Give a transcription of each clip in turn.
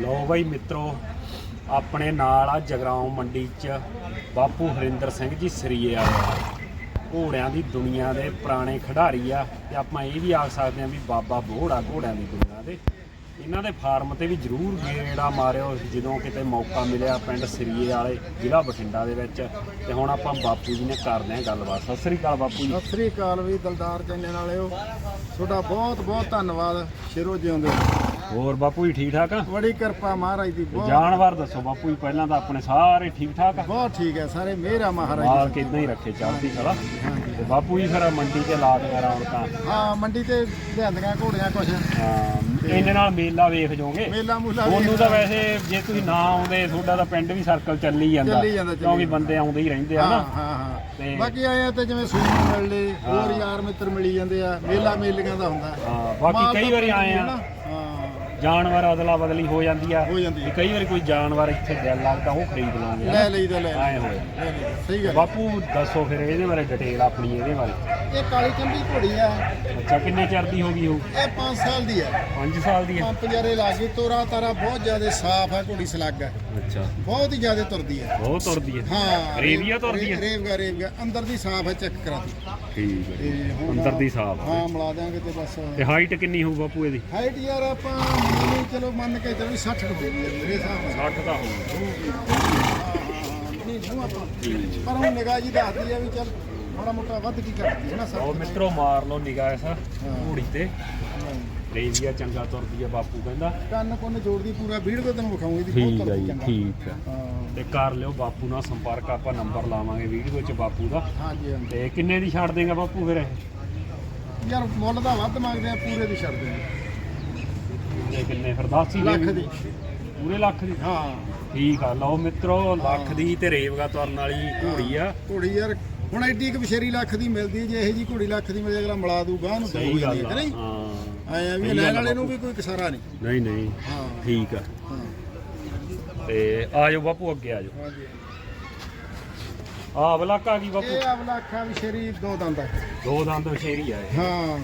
ਲਓ ਬਾਈ ਮਿੱਤਰੋ, ਆਪਣੇ ਨਾਲ ਆ ਜਗਰਾਉਂ ਮੰਡੀ 'ਚ ਬਾਪੂ ਹਰਿੰਦਰ ਸਿੰਘ ਜੀ ਸਰੀਏ ਵਾਲੇ ਘੋੜਿਆਂ ਦੀ ਦੁਨੀਆ ਦੇ ਪੁਰਾਣੇ ਖਿਡਾਰੀ ਆ ਤੇ ਆਪਾਂ ਇਹ ਵੀ ਆਖ ਸਕਦੇ ਆ ਵੀ ਬਾਬਾ ਬੋੜ ਆ ਘੋੜਿਆਂ ਦੀ ਦੁਨੀਆ ਦੇ। ਇਹਨਾਂ ਦੇ ਫਾਰਮ ਤੇ ਵੀ ਜਰੂਰ ਗੇੜਾ ਮਾਰਿਓ, ਜਦੋਂ ਕਿਤੇ ਮੌਕਾ ਮਿਲਿਆ ਪਿੰਡ ਸਰੀਏ ਵਾਲੇ ਜ਼ਿਲ੍ਹਾ ਬਠਿੰਡਾ ਦੇ ਵਿੱਚ। ਤੇ ਹੁਣ ਆਪਾਂ ਬਾਪੂ ਜੀ ਨੇ ਕਰਦੇ ਆ ਗੱਲਬਾਤ। ਸਤਿ ਸ੍ਰੀ ਅਕਾਲ ਬਾਪੂ ਜੀ। ਸਤਿ ਸ੍ਰੀ ਅਕਾਲ ਵੀ, ਦਲਦਾਰ ਚੈਨਲ ਵਾਲਿਓ। ਤੁਹਾਡਾ ਬਹੁਤ ਬਹੁਤ ਧੰਨਵਾਦ। ਸ਼ਿਰੋ ਜਿਉਂਦੇ ਹੋਰ ਬਾਪੂ ਜੀ ਠੀਕ ਠਾਕ ਆ? ਬੜੀ ਕਿਰਪਾ ਮਹਾਰਾਜ ਦੀ ਬਹੁਤ। ਜਾਨਵਰ ਦੱਸੋ ਬਾਪੂ ਜੀ ਪਹਿਲਾਂ ਤਾਂ ਆਪਣੇ ਸਾਰੇ ਠੀਕ ਠਾਕ ਆ? ਬਹੁਤ ਠੀਕ ਹੈ ਸਾਰੇ ਮੇਰਾ ਮਹਾਰਾਜ ਮਾਲ। ਕਿਦਾਂ ਹੀ ਰੱਖੇ ਚੜ੍ਹਦੀ ਕਲਾ। ਤੇ ਬਾਪੂ ਜੀ ਫਿਰ ਮੰਡੀ ਤੇ ਲਾ ਕੇ ਰੌਣਕਾਂ। ਹਾਂ ਮੰਡੀ ਤੇ ਲਿਆਂਦੀਆਂ ਘੋੜੀਆਂ ਕੁਛ। ਹਾਂ ਇਹਦੇ ਨਾਲ ਮੇਲਾ ਵੇਖ ਜਾਓਗੇ। ਮੇਲਾ ਮੂਲਾ ਉਹਨੂੰ ਤਾਂ ਵੈਸੇ ਜੇ ਤੁਸੀਂ ਨਾ ਆਉਂਦੇ ਤੁਹਾਡਾ ਤਾਂ ਪਿੰਡ ਵੀ ਸਰਕਲ ਚੱਲੀ ਜਾਂਦਾ। ਚੱਲੀ ਜਾਂਦਾ, ਚੱਲੀ ਕਿਉਂਕਿ। ਬੰਦੇ ਆਉਂਦੇ ਹੀ ਰਹਿੰਦੇ ਆ ਹਾਂ ਨਾ। ਹਾਂ ਹਾਂ ਤੇ- ਬਾਕੀ ਆਏ ਆ ਤੇ ਜਿਵੇਂ ਸੂਈ ਮਿਲ ਲਏ ਹੋਰ ਯਾਰ ਮਿੱਤਰ ਮਿਲੀ ਜਾਂਦੇ ਆ। ਮੇਲਾ ਮੇਲੀਆਂ ਦਾ ਹੁੰਦਾ। ਹਾਂ ਬਾਕੀ ਮਾਲ ਕਈ ਵਾਰੀ ਆਏ ਆ। ਹਾਂ। ਜਾਨਵਰ ਅਦਲਾ ਬਦਲੀ ਹੋ ਜਾਂਦੀ ਆ। ਹੋ ਜਾਂਦੀ ਵੀ ਆ। ਕਈ ਵਾਰੀ ਕੋਈ ਜਾਨਵਰ ਇੱਥੇ ਦਿਲ ਲੱਗਦਾ ਉਹ ਖਰੀਦ ਲਾਂਗੇ ਲੈ ਲਈਦਾ ਲੈ ਆਏ ਹੋਏ। ਲੈ ਲਈਦਾ। ਸਹੀ ਗੱਲ। ਬਾਪੂ ਦੱਸੋ ਫਿਰ ਇਹਦੇ ਬਾਰੇ ਡਿਟੇਲ ਆਪਣੀ ਇਹਦੇ ਬਾਰੇ। ਇਹ ਕਾਲੀ ਚੰਬੀ ਘੋੜੀ ਆ। ਅੱਛਾ ਕਿੰਨੇ ਚਿਰ ਦੀ ਹੋ ਗਈ ਹੋ ਇਹ 5 ਸਾਲ ਦੀ ਆ। 5 ਸਾਲ ਦੀ ਹੈ ਪੰਪ ਜਾਰੇ ਲਾਗੀ ਤੋਰਾ ਤਾਰਾ ਬਹੁਤ ਜ਼ਿਆਦਾ ਸਾਫ਼ ਹੈ ਘੋੜੀ ਸਲੱਗ ਹੈ ਅੱਛਾ। ਬਹੁਤ ਹੀ ਜ਼ਿਆਦਾ ਤੁਰਦੀ ਹੈ ਬਹੁਤ ਤੁਰਦੀ ਹੈ ਹਾਂ। ਰੇਵੀਆ ਤੁਰਦੀ ਹੈ ਰੇਵਗਾ ਰੇਵਗਾ ਅੰਦਰ ਦੀ ਸਾਫ਼ ਹੈ ਚੈੱਕ ਕਰਾ ਦੀ। ਠੀਕ ਹੈ ਅੰਦਰ ਦੀ ਸਾਫ਼ ਹਾਂ ਮਿਲਾ ਦਿਆਂਗੇ ਤੇ ਬਸ। ਤੇ ਹਾਈਟ ਕਿੰਨੀ ਹੋਊ ਬਾਪੂ ਇਹਦੀ? ਹਾਈਟ ਯਾਰ ਆਪਾਂ ਚਲੋ ਮੰਨ ਕੇ ਚਲੋ 60 ਕੁ ਹੋਊਗੀ ਯਾਰ ਮੇਰੇ ਹਿਸਾਬ ਨਾਲ। 60 ਦਾ ਹੋਊ ਹਾਂ, ਹਾਂ, ਨਹੀਂ ਨਹੀਂ ਆਪਾਂ ਪਰ ਹੁਣ ਨਿਗਾਹ ਜੀ ਦੱਸਦੀ ਆ ਵੀ ਚੱਲ ਥੋੜਾ ਮੋਟਾ ਵੱਧ ਕੀ ਕਰਦੀ ਹੈ ਨਾ ਉਹ ਸਭ ਮਿੱਤਰੋ ਮਾਰ ਲਓ ਨਿਗਾਹ ਇਸ ਘੋੜੀ ਤੇ। ਰੇਵੀਆ ਚੰਗਾ ਤੁਰਦੀ ਹੈ ਬਾਪੂ ਕਹਿੰਦਾ। ਕੰਨ ਕੁੰਨ ਜੋੜਦੀ ਪੂਰਾ ਵੀਡੀਓ ਤੈਨੂੰ ਵਿਖਾਉਂਗੀ ਦੀ ਬਹੁਤ ਤੁਰਦੀ ਚੰਗਾ। ਠੀਕ ਹਾਂ। ਤੇ ਕਰ ਲਿਓ ਬਾਪੂ ਨਾਲ ਸੰਪਰਕ ਆਪਾਂ ਨੰਬਰ ਲਾਵਾਂਗੇ ਵੀਡੀਓ 'ਚ ਬਾਪੂ ਦਾ। ਹਾਂਜੀ ਹਾਂਜੀ। ਤੇ ਕਿੰਨੇ ਦੀ ਛੱਡ ਦੇਗਾ ਬਾਪੂ ਫਿਰ ਇਹ? ਯਾਰ ਮੁੱਲ ਦਾ ਵੱਧ ਮੰਗਦੇ ਆ ਪੂਰੇ ਦੀ ਛੱਡ ਦੇ ਕਿੰਨੇ ਕਿੰਨੇ? ਫਿਰ ਦੱਸ ਹੀ ਲੱਖ ਦੇ ਦੀ। ਪੂਰੇ ਲੱਖ ਦੀ? ਹਾਂ। ਠੀਕ ਆ ਲਓ ਮਿੱਤਰੋ ਲੱਖ ਦੀ ਤੇ ਰੇਵਗਾ ਤੁਰਨ ਵਾਲੀ ਘੋੜੀ ਆ। ਘੋੜੀ ਯਾਰ ਹੁਣ ਐਡੀ ਕੁ ਬਸ਼ੇਰੀ ਲੱਖ ਦੀ ਮਿਲਦੀ ਜੇ ਇਹੋ ਜੀ ਘੋੜੀ ਲੱਖ ਦੀ ਮਿਲੇ ਅਗਲਾ ਮਿਲਾ ਦੂ ਗਾਹ ਨੂੰ ਦੋ ਹੈ ਆ ਨਹੀਂ। ਹਾਂ। ਆਇਆ ਵੀ ਲੈਣ ਆ ਵਾਲੇ ਨੂੰ ਵੀ ਕੋਈ ਕਸਾਰਾ ਨਹੀਂ। ਨਹੀਂ ਨਹੀਂ। ਹਾਂ। ਠੀਕ ਆ। ਤੇ ਆ ਜਾਓ ਬਾਪੂ ਅੱਗੇ ਆ ਜਾਓ। ਹਾਂਜੀ। ਆ ਬਲਾਕ ਆ ਗਈ ਬਾਪੂ? ਇਹ ਅਗਲਾ ਅੱਖਾਂ ਬਸ਼ੇਰੀ ਦੋ ਦੰਦ ਹੈ ਦੋ ਦੰਦ ਵਸ਼ੇਰੀ ਆ ਹਾਂ।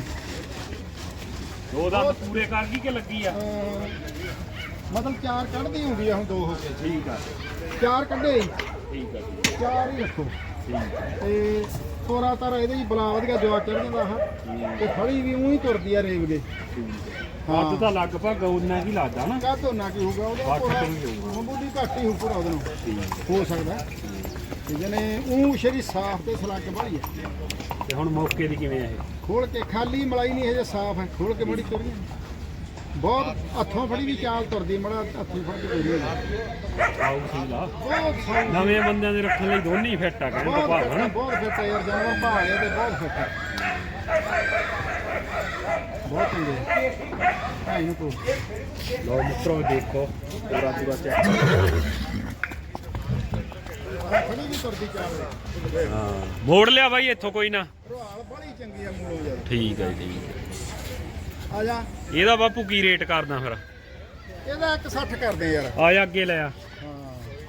ਦੋ ਦੰਦ ਪੂਰੇ ਕਰ ਗਈ ਕਿ ਲੱਗੀ ਆ? ਅਹ ਮਤਲਬ ਚਾਰ ਕੱਢਦੀ ਹੁੰਦੀ ਆ ਹੁਣ ਦੋ ਹੋ ਕੇ ਠੀਕ ਆ। ਚਾਰ ਕੱਢੇ? ਹੀ, ਠੀਕ ਆ ਚਾਰ ਹੀ ਰੱਖੋ। ਠੀਕ ਆ। ਤੇ ਤੋਰਾ ਤਾਰਾ ਇਹਦੇ ਹੀ ਬਲਾ ਵਧੀਆ ਜਵਾ ਚੜ ਜਾਂਦਾ ਆਹ। ਤੇ ਫੜੀ ਵੀ ਉਹੀ ਤੁਰਦੀ ਆ ਰੇਵਗੇ ਅੱਜ ਤਾਂ ਲਗਭਗ ਉਹਨਾਂ ਕੀ ਲੱਗਦਾ ਨਾ। ਕਾਹ ਤੋਂ ਨਾ ਕੀ ਹੋਊਗਾ। ਉਹਦਾ ਪੂਰਾ ਤੋਂ ਹੀ ਹੋਊਗਾ। ਮਾਮੂਲੀ ਘੱਟ ਹੀ ਹੋਊ ਪੂਰਾ ਉਹਦੇ ਨੂੰ ਠੀਕ ਹੋ ਸਕਦਾ। ਤੇ ਜਨੇ ਉਹ ਸ਼ਰੀ ਸਾਫ਼ ਤੇ ਸਲੱਗ ਵਾਲੀ ਹੈ ਤੇ ਹੁਣ ਮੌਕੇ ਦੀ ਕਿਵੇਂ ਆ ਇਹ? ਖੋਲ ਕੇ ਖਾਲੀ ਮਲਾਈ ਨਹੀਂ ਹਜੇ ਸਾਫ਼ ਹੈ। ਖੋਲ ਕੇ ਮੜੀ ਤੁਰਨੀ ਬਹੁਤ ਹੱਥੋਂ ਫੜੀ ਵੀ ਚਾਲ ਤੁਰਦੀ ਮੜਾ ਹੱਥੋਂ ਫੜ ਕੇ ਤੁਰਦੀ ਹੈ ਆਉ ਸੀ ਲਾ। ਬਹੁਤ ਸੌਂ ਨਵੇਂ ਬੰਦਿਆਂ ਦੇ ਰੱਖਣ ਲਈ ਦੋਨੇ ਹੀ ਫਿੱਟ ਆ ਕਹਿਣ ਦਾ ਬਹੁਤ ਭਾਵ ਫਿੱਟ ਹੈ ਹੈ, ਨਾ ਬਹੁਤ ਫਿੱਟ ਹੈ ਯਾਰ ਜਾਨਵਰ ਭਾਲੇ ਤੇ ਬਹੁਤ ਫਿੱਟ ਹੈ ਬਹੁਤ ਚੰਗੇ ਭਾਈ ਨੂੰ ਕੋ ਲਓ ਮਿੱਤਰੋ ਦੇਖੋ ਪੂਰਾ ਪੂਰਾ ਚੈੱਕ ਹਾਂ ਮੋੜ ਲਿਆ ਬਾਈ ਇੱਥੋਂ ਕੋਈ ਨਾ। ਰੋਹਾਲ ਬੜੀ ਚੰਗੀ ਆ ਮੂਲੋਂ ਯਾਰ ਠੀਕ ਹੈ ਜੀ, ਠੀਕ ਆ। ਜਾ। ਇਹਦਾ ਬਾਪੂ ਕੀ ਰੇਟ ਕਰਦਾ ਫਿਰ? ਇਹਦਾ 160 ਕਰਦੇ ਯਾਰ। ਆ ਜਾ ਅੱਗੇ ਲੈ ਆ। ਹਾਂ।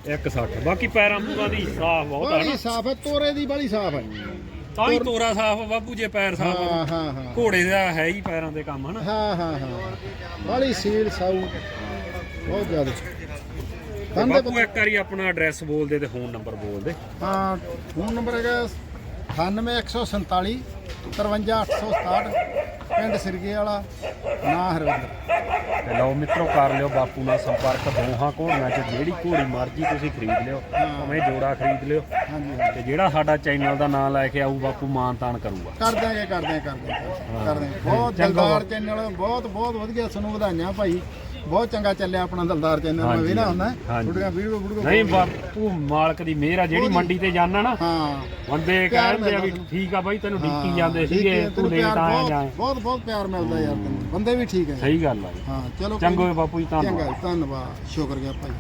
160 ਬਾਕੀ ਪੈਰਾਂ ਪੂਰਾਂ ਦੀ ਸਾਫ਼ ਬਹੁਤ ਆ ਨਾ। ਸਾਫ਼ ਹੈ ਤੋਰੇ ਦੀ ਬੜੀ ਸਾਫ਼ ਹੈ ਤਾਂ ਹੀ ਤੋਰਾ ਸਾਫ਼ ਬਾਪੂ ਜੇ ਪੈਰ ਸਾਫ਼ ਹਾਂ ਹਾਂ ਹਾਂ। ਘੋੜੇ ਦਾ ਹੈ ਹੀ ਪੈਰਾਂ ਦੇ ਕੰਮ ਹਨਾ। ਹਾਂ ਹਾਂ ਹਾਂ। ਬੜੀ ਸੀਲ ਸਾਊ। ਬਹੁਤ ਜ਼ਿਆਦਾ। ਬਾਪੂ ਇੱਕ ਵਾਰੀ ਆਪਣਾ ਐਡਰੈਸ ਬੋਲ ਦੇ ਤੇ ਫੋਨ ਨੰਬਰ ਬੋਲ ਦੇ ਹਾਂ ਫੋਨ ਨੰਬਰ ਹੈਗਾ 98147 53867 ਪਿੰਡ ਸਿਰਗੇ ਵਾਲਾ ਨਾਂ ਹਰਵਿੰਦਰ। ਤੇ ਲਓ ਮਿੱਤਰੋ ਕਰ ਲਿਓ ਬਾਪੂ ਨਾਲ ਸੰਪਰਕ ਦੋਹਾਂ ਘੋੜੀਆਂ 'ਚ ਜਿਹੜੀ ਘੋੜੀ ਮਰਜ਼ੀ ਤੁਸੀਂ ਖਰੀਦ ਲਿਓ ਭਾਵੇਂ ਜੋੜਾ ਖਰੀਦ ਲਿਓ। ਹਾਂਜੀ ਤੇ ਜਿਹੜਾ ਸਾਡਾ ਚੈਨਲ ਦਾ ਨਾਮ ਲੈ ਕੇ ਆਊ ਬਾਪੂ ਮਾਨ ਤਾਨ ਕਰੂਗਾ। ਕਰ ਦਾਂਗੇ ਕਰ ਦਾਂਗੇ ਕਰ ਦਾਂਗੇ ਬਹੁਤ ਦਿਲਦਾਰ ਚੈਨਲ ਬਹੁਤ ਬਹੁਤ ਵਧੀਆ ਤੁਹਾਨੂੰ ਵਧਾਈਆਂ ਭਾਈ। ਬਹੁਤ ਚੰਗਾ ਚੱਲਿਆ ਆਪਣਾ ਦਿਲਦਾਰ ਚੈਨਲ ਮੈਂ ਹਾਂਜੀ, ਵੇਖਣਾ ਹੁੰਦਾ। ਹਾਂਜੀ। ਤੁਹਾਡੀਆਂ ਵੀਡੀਓ ਵੀਡੀਓ ਨਹੀਂ ਬਾਪੂ ਮਾਲਕ ਦੀ ਮਿਹਰ ਆ ਜਿਹੜੀ ਮੰਡੀ ਤੇ ਜਾਣਾ ਨਾ ਹਾਂ। ਬੰਦੇ ਪਿਆਰ ਕਹਿੰਦੇ ਆ ਵੀ ਮਿਲਦਾ ਠੀਕ ਆ ਬਾਈ ਤੈਨੂੰ ਹਾਂ, ਡੀਕੀ ਜਾਂਦੇ ਠੀਕ ਸੀਗੇ ਤੂੰ ਤੈਨੂੰ ਲੇਟ ਪਿਆਰ ਆਇਆ ਬਹੁਤ- ਜਾਂ। ਬਹੁਤ ਬਹੁਤ ਪਿਆਰ ਮਿਲਦਾ ਯਾਰ ਤੈਨੂੰ। ਬੰਦੇ ਵੀ ਠੀਕ ਹੈ ਸਹੀ ਗੱਲ ਆ। ਹਾਂ ਚਲੋ ਚੰਗੋ ਬਾਪੂ ਜੀ ਧੰਨਵਾਦ ਚੰਗਾ ਜੀ, ਧੰਨਵਾਦ। ਸ਼ੁਕਰੀਆ ਭਾਈ।